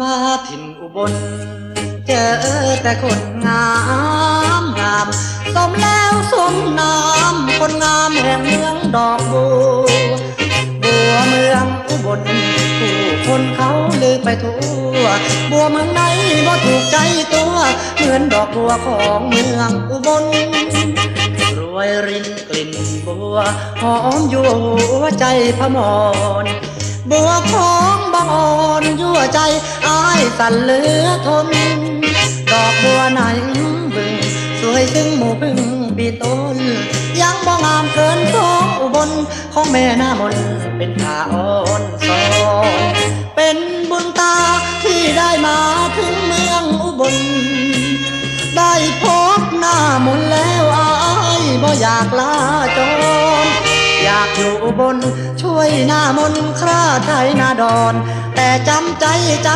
มาถิ่นอุบล เจอแต่คนงามงามสมแล้วสมนามคนงามแห่งเมืองดอกบัวบัวเมืองอุบลผู้คนเขาลือไปทั่ว บัวเมืองไหนบ่ถูกใจตัวเหมือนดอกบัวของเมืองอุบลรวยรินกลิ่นบัวหอมยั่หัวใจพมรบัวของ บางอ่อนยั่วใจอายสั่นเหลือทน ดอกบัวไหนบึง สวยซึ่งหมู่พึ่งปีต้น ยังบ่งามเกินของอุบลของแม่หน้ามนเป็นขาอ่อนสอนเป็นบุญตาที่ได้มาถึงเมืองอุบล ได้พบหน้ามนแล้วอายบ่อยากลาจอากอยู่บน ช่วยหน้ามนต์คราไทยนาดอน แต่จำใจจำ